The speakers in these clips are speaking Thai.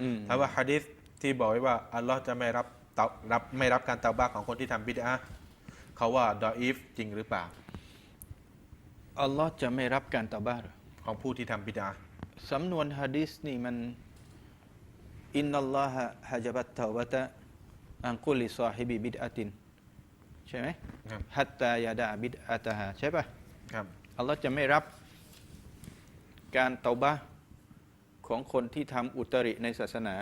อืมถามว่าฮะดิษที่บอกไว้ว่าอัลลอฮ์จะไม่รับเตารับไม่รับการเตาบ้าของคนที่ทำบิดาเขาว่าดออีฟจริงหรือเปล่าอัลลอฮ์จะไม่รับการตะบ้าหรือของผู้ที่ทำบิดาสำนวนฮะดิษนี่มันอินนัลลอฮะฮะจบัตตาวะตะอันกุลิซอฮิบิบิดอะตินใช่ไหมครับฮัตตายาดาบิดอะตาฮาใช่ปะครับอัลลอฮ์จะไม่รับการเตาบะห์ ของคนที่ทำอุตริในศาสนา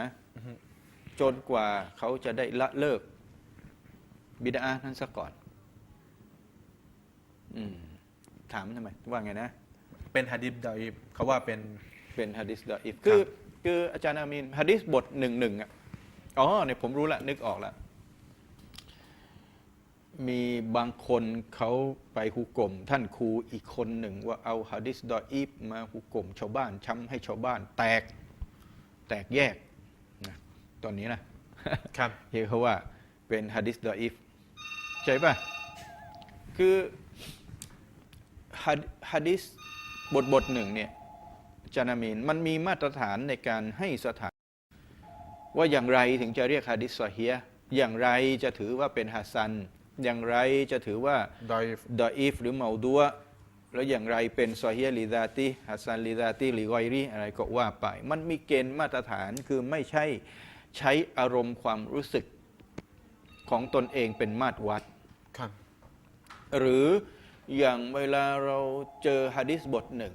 จนกว่าเขาจะได้ละเลิก บิดานั้นซะก่อนอืมถามทำไมว่าไงนะ เป็นฮะดิษดออีฟเขาว่าเป็นเป็นฮะดิษดออิฟคือ คืออาจารย์อามีนฮะดิษบทหนึ่งหนึ่งอะอ๋อเนี่ยผมรู้ละนึกออกละ มีบางคนเขาไปฮุกกลม ท่านครูอีกคนหนึ่งว่าเอาฮะดิษดออีฟมาฮุกกลมชาวบ้านช้ำให้ชาวบ้านแตกแตกแยกนะตอนนี้นะครับเรียกเขาว่าเป็นฮะดิษดออีฟใช่ป่ะ คือฮะฮะดิษบทบทหนึ่งเนี่ยอาจารย์อามีนมันมีมาตรฐานในการให้สถาน ว่าอย่างไรถึงจะเรียกฮะดิษซอฮียะห์อย่างไรจะถือว่าเป็นฮัสซัน อย่างไรจะถือว่าดออีฟดออีฟหรือเมาดัวแล้วอย่างไรเป็นซอฮียะห์ลิดาติฮัสซันลิดาติลิกอยรีอะไรก็ว่าไป มันมีเกณฑ์มาตรฐานคือไม่ใช่ใช้อารมณ์ความรู้สึกของตนเองเป็นมาตรวัดครับหรืออย่างเวลาเราเจอฮะดิษบทหนึ่ง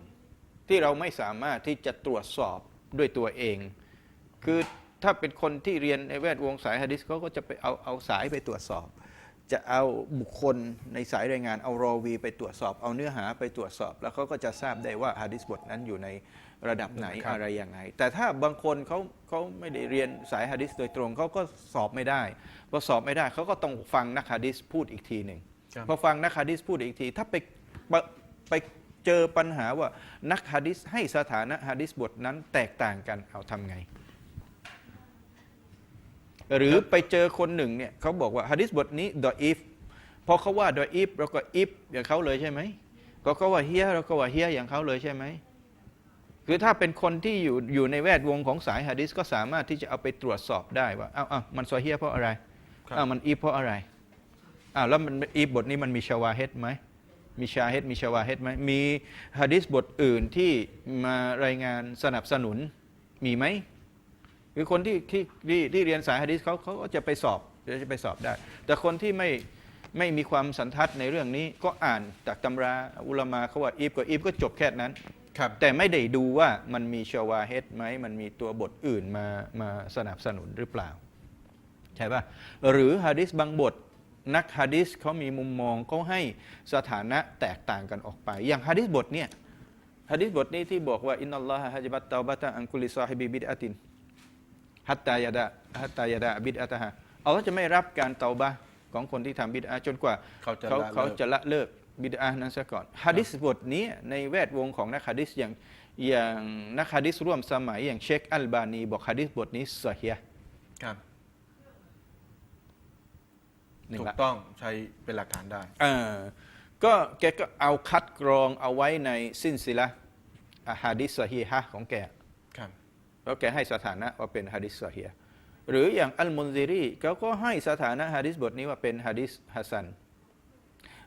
ที่เราไม่สามารถที่จะตรวจสอบด้วยตัวเอง คือถ้าเป็นคนที่เรียนในแวดวงสายฮะดิษเขาก็จะไปเอาเอาสายไปตรวจสอบ จะเอาบุคคลในสายรายงานเอารอวีไปตรวจสอบ เอาเนื้อหาไปตรวจสอบ แล้วเขาก็จะทราบได้ว่าฮะดิษบทนั้นอยู่ในระดับไหนครับ อะไรยังไง แต่ถ้าบางคนเขาเขาไม่ได้เรียนสายฮะดิษโดยตรงเขาก็สอบไม่ได้พอสอบไม่ได้เขาก็ต้องฟังนักฮะดิษพูดอีกทีหนึ่งครับ พอฟังนักฮะดิษพูดอีกที ถ้าไปไปไปเจอปัญหาว่านักฮะดิษให้สถานะฮะดิษบทนั้นแตกต่างกันเอาทำไง หรือไปเจอคนหนึ่งเนี่ยเขาบอกว่าฮะดิษบทนี้ดออีฟพอเขาว่าดออีฟเราก็อีฟอย่างเขาเลยใช่ไหมพอเขาว่าเฮียเราก็ว่าเฮียอย่างเขาเลยใช่ไหมคือถ้าเป็นคนที่อยู่อยู่ในแวดวงของสายฮะดิษก็สามารถที่จะเอาไปตรวจสอบได้ว่าอ้าวอ้าวมันซอเฮียเพราะอะไรครับอ้าวมันอีฟเพราะอะไรอ้าวแล้วมันอีฟบทนี้มันมีชาวาเฮดไหมมีชาเฮดมีชาวาเฮดไหมมีฮะดิษบทอื่นที่มารายงานสนับสนุนมีไหม คือคนที่ที่ที่ที่เรียนสายฮะดิษเขาเขาก็จะไปสอบจะไปสอบได้ แต่คนที่ไม่ไม่มีความสันทัดในเรื่องนี้ก็อ่านจากตำราอุลามาเขาว่าอีฟก็อีฟก็จบแค่นั้นครับแต่ไม่ได้ดูว่ามันมีชาวาเฮดไหมมันมีตัวบทอื่นมามาสนับสนุนหรือเปล่า ใช่ป่ะหรือฮะดิษบางบทนักฮะดิษเขามีมุมมองเขาให้สถานะแตกต่างกันออกไป อย่างฮะดิษบทเนี่ยฮะดิษบทนี้ที่บอกว่าอินนัลลอฮะฮะจิบัตเตาบะตะอันกุลิซอฮิบิบิดอะติน ฮัตตายาดะฮัตตายาดะบิดอะตะฮะอัลลอฮ์จะไม่รับการเตาบะของคนที่ทำบิดอะจนกว่าเขาจะเขาละเขาเลิกจะละเลิกบิดานั้นซะก่อนฮะดิษบทนี้ในแวดวงของนักฮะดิษอย่างอย่างนักฮะดิษร่วมสมัยอย่างเชคอัลบานี บอกฮะดิษบทนี้สเฮียห์ครับหนึ่งถูละกต้องใช้เป็นหลักฐานได้เออก็แกก็เอาคัดกรองเอาไว้ในสิ้นศิละอะฮะดิษสฮีฮะห์ของแกครับ แล้วแกให้สถานะว่าเป็นฮะดิษสฮีฮ์หรืออย่างอัลมุนซิรีเขาก็ให้สถานะฮะดิษบทนี้ว่าเป็นฮะดิษฮัสซัน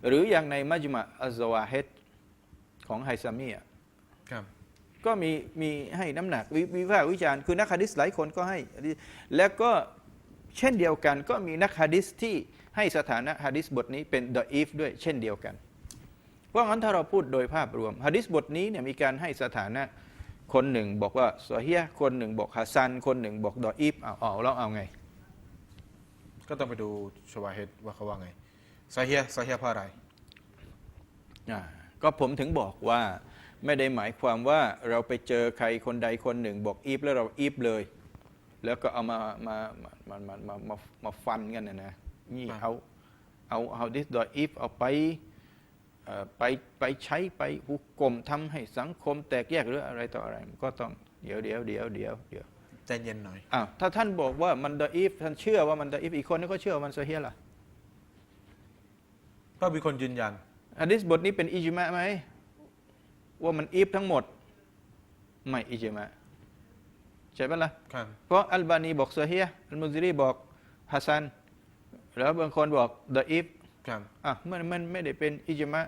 หรืออย่างในมัจมะอัลซาวาเฮดของไฮซามีอะครับก็มีมีให้น้ำหนักวิวิพากษ์วิจารณ์คือนักฮะดิษหลายคนก็ให้ แล้วก็เช่นเดียวกันก็มีนักฮะดิษที่ให้สถานะฮะดิษบทนี้เป็นดออีฟด้วยเช่นเดียวกัน เพราะงั้นถ้าเราพูดโดยภาพรวมฮะดิษบทนี้เนี่ยมีการให้สถานะ คนหนึ่งบอกว่าโซเฮียคนหนึ่งบอกฮัสซัน คนหนึ่งบอกดออีฟเอาเอาแล้วเอาไง ก็ต้องไปดูชวาเฮดว่าเขาว่าไงซาเฮียซาเฮียเพราะอะไรก็ผมถึงบอกว่าไม่ได้หมายความว่าเราไปเจอใครคนใดคนหนึ่ง บอกอีฟแล้วเราอีฟเลย แล้วก็เอามามามามามามาฟันกันนะนะนี่เอาเอาเอาดิสดออีฟเอาไป ไปไปใช้ไปหุกกลมทำให้สังคมแตกแยกหรืออะไรต่ออะไรมันก็ต้องเดี๋ยวเดี๋ยวเดี๋ยวเดี๋ยวเดี๋ยวใจเย็นหน่อยอ้าวถ้าท่านบอกว่ามันดออีฟท่านเชื่อว่ามันดออีฟอีกคนนึงก็เชื่อว่ามันโซเฮียล่ะก็มีคนยืนยันอะดิษบทนี้เป็นอิจมะไหมว่ามันอีฟทั้งหมด ไม่อิจมะใช่ปะล่ะครับเพราะอัลบานีบอกซอฮียห์อัลมุซิรีบอกฮัสซันแล้วบางคนบอกดออีฟ ครับอะมันมันไม่ได้เป็นอิจมะ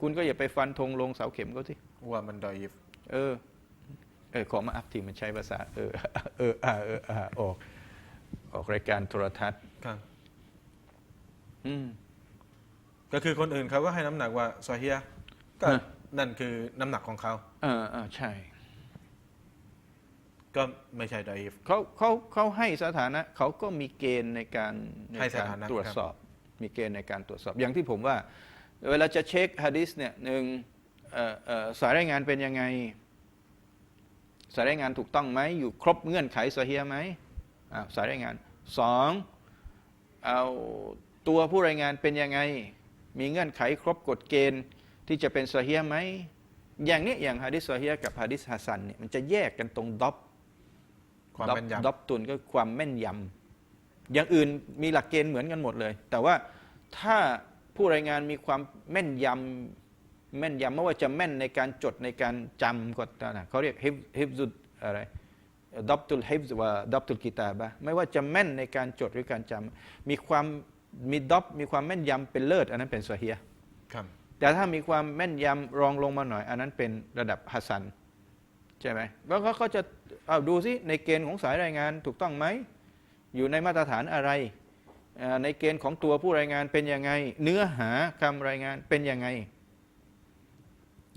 คุณก็อย่าไปฟันธงลงเสาเข็มเขาสิว่ามันดออีฟเออ เออขอมาอัพทีมันใช้ภาษา เออ เอออ่าเอออ่าออก ออกรายการโทรทัศน์ครับ อืมก็คือคนอื่นเขาก็ให้น้ำหนักว่าซอฮียะห์ก็ฮะนั่นคือน้ำหนักของเขาเออเออใช่ ก็ไม่ใช่ดออีฟเขาเขาเขาให้สถานะ เขาก็มีเกณฑ์ในการในให้สการถานะตรวจครับ สอบ มีเกณฑ์ในการตรวจสอบ อย่างที่ผมว่า เวลาจะเช็คฮะดิษเนี่ยหนึ่งเอ่อเอ่อสายรายงานเป็นยังไง สายรายงานถูกต้องไหมอยู่ครบเงื่อนไขซอเฮียไหมอ่าสายรายงานสองเอาตัวผู้รายงานเป็นยังไง มีเงื่อนไขครบกฎเกณฑ์ที่จะเป็นซอเฮียไหมอย่างเนี้ยอย่างฮะดิษซอเฮียกับฮะดิษฮัสซันเนี่ยมันจะแยกกันตรงด็อบความด็อบแม่นยด็อบตุนก็ความแม่นยำ อย่างอื่นมีหลักเกณฑ์เหมือนกันหมดเลย แต่ว่าถ้าผู้รายงานมีความแม่นยำแม่นยำไม่ว่าจะแม่นในการจดในการจำก็ตามนะเขาเรียกฮิฟฮิฟซุดอะไรดับตุลฮิฟว่าดับตุลกิตาบะไม่ว่าจะแม่นในการจดหรือการจำมีความมีด็อบมีความแม่นยำเป็นเลิศ อันนั้นเป็นซอเฮียำครับแต่ถ้ามีความแม่นยำรองลงมาหน่อย อันนั้นเป็นระดับฮัสซันใช่ไหมแล้วเขาก็จะเอาดูซิในเกณฑ์ของสายรายงานถูกต้องไหม อยู่ในมาตรฐานอะไรเอ่อในเกณฑ์ของตัวผู้รายงานเป็นยังไง เนื้อหาคำรายงานเป็นยังไง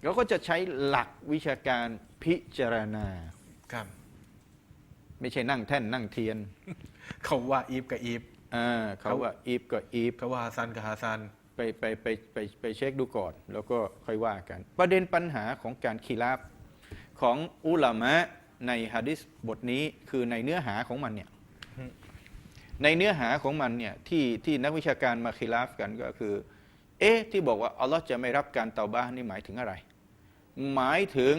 เราก็จะใช้หลักวิชาการพิจารณาครับไม่ใช่นั่งแท่นนั่งเทียน เขาว่าอีฟกับอีฟอ่าเขาว่าอีฟก็อีฟเขาว่าฮาซันกับฮาซันไปไปไปไปไปเช็คดูก่อน แล้วก็ค่อยว่ากัน ประเด็นปัญหาของการคีราฟของอุลามะในฮะดิษบทนี้คือในเนื้อหาของมันเนี่ยอืม ในเนื้อหาของมันเนี่ยที่ที่นักวิชาการมาคีราฟกันก็คือ เอ๊ะที่บอกว่าอัลลอฮ์จะไม่รับการเตาบ้านี่หมายถึงอะไร หมายถึง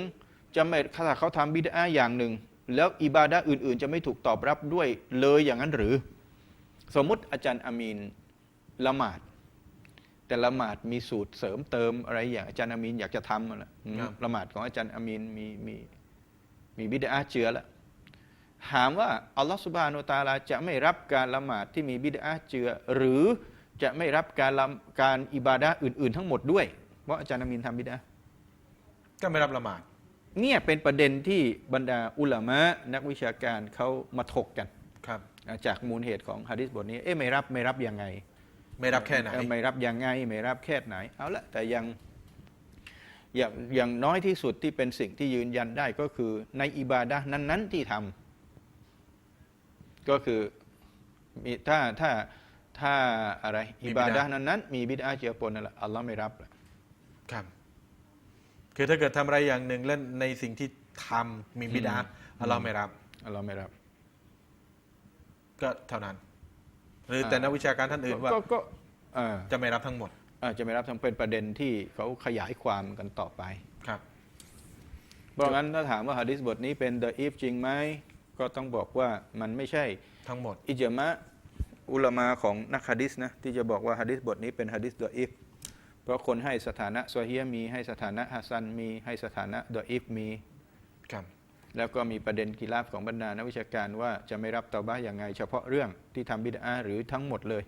จะไม่ถ้าเขาทำบิดาอย่างหนึ่ง แล้วอิบาดะห์อื่น ๆ จะไม่ถูกตอบรับด้วยเลยอย่างนั้นหรือ สมมุติอาจารย์อามีนละหมาด แต่ละหมาดมีสูตรเสริมเติมอะไรอย่างอาจารย์อามีนอยากจะทำนั่นแหละอืมครับละหมาดของอาจารย์อามีนมีมีมีบิดาเจือแล้ว ถามว่าอัลลอฮฺสุบฮานุวะตะอาลาจะไม่รับการละหมาดที่มีบิดาเจือ หรือจะไม่รับการละการอิบาดะห์อื่น ๆ ทั้งหมดด้วย เพราะอาจารย์อามีนทำบิดาก็ไม่รับละหมาด เนี่ยเป็นประเด็นที่บรรดาอุลามะนักวิชาการเขามาถกกันครับ จากมูลเหตุของฮะดิษบทนี้เอ๊ะไม่รับไม่รับยังไง ไม่รับแค่ไหนเออไม่รับยังไง ไม่รับแค่ไหนเอาละแต่ยังอย่างอย่างน้อยที่สุดที่เป็นสิ่งที่ยืนยันได้ก็คือในอิบาดะห์นั้น ๆ ที่ทำ ก็คือมีถ้าถ้าถ้าอะไรอิบาดะห์นั้นๆมีบิดาเจือปนนั่นแหละอัลลอฮ์ไม่รับครับ คือถ้าเกิดทำอะไรอย่างหนึ่งแล้วในสิ่งที่ทำมีบิดาอืมอัลลอฮ์ไม่รับอัลลอฮ์ไม่รับ ก็เท่านั้น หรือแต่นักวิชาการท่านอื่นว่าก็ก็เอ่อจะไม่รับทั้งหมดอาจจะไม่รับทั้งเป็นประเด็นที่เขาขยายความกันต่อไปครับเพราะงั้นถ้าถามว่าฮะดิษบทนี้เป็นเดอะอีฟจริงไหม ก็ต้องบอกว่ามันไม่ใช่ทั้งหมด อิจมะอุลามาของนักฮะดิษนะที่จะบอกว่าฮะดิษบทนี้เป็นฮะดิษเดอะอีฟเพราะคนให้สถานะซอฮียมีให้สถานะฮัสซันมีให้สถานะเดอะอีฟมีครับแล้วก็มีประเด็นกีฬาฟของบรรดานักวิชาการว่าจะไม่รับเตาบ้าอย่างไง เฉพาะเรื่องที่ทำบิดอาหรือทั้งหมดเลย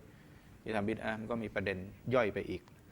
ที่ทำบิดอามันก็มีประเด็นย่อยไปอีก